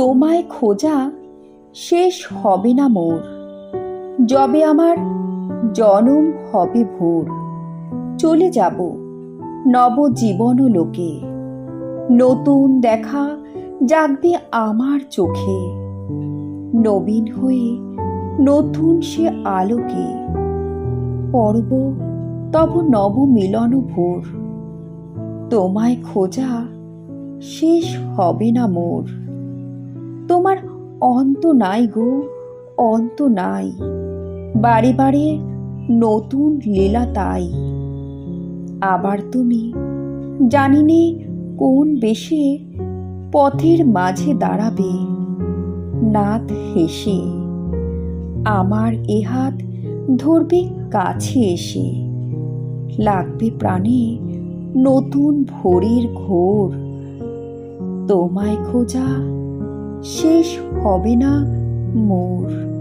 তোমায় খোঁজা শেষ হবে না মোর। যবে আমার জনম হবে ভোর। চলে যাব নবজীবন লোকে। নতুন দেখা জাগবে আমার চোখে। নবীন হয়ে নতুন সে আলোকে। পর্ব তব নব মিলন ভোর। তোমায় খোঁজা শেষ হবে না মোর। তোমার অন্ত নাই গো, অন্ত নাই। বারে বারে নতুন লীলা তাই। আবার তুমি জানিনে কোন বেশে পথের মাঝে দাঁড়াবে, নাথ হেসে। আমার এ হাত ধরবে কাছে এসে। লাগবে প্রাণে নতুন ভোরের ঘোর। তোমায় খোঁজা শেষ হবে না মোর।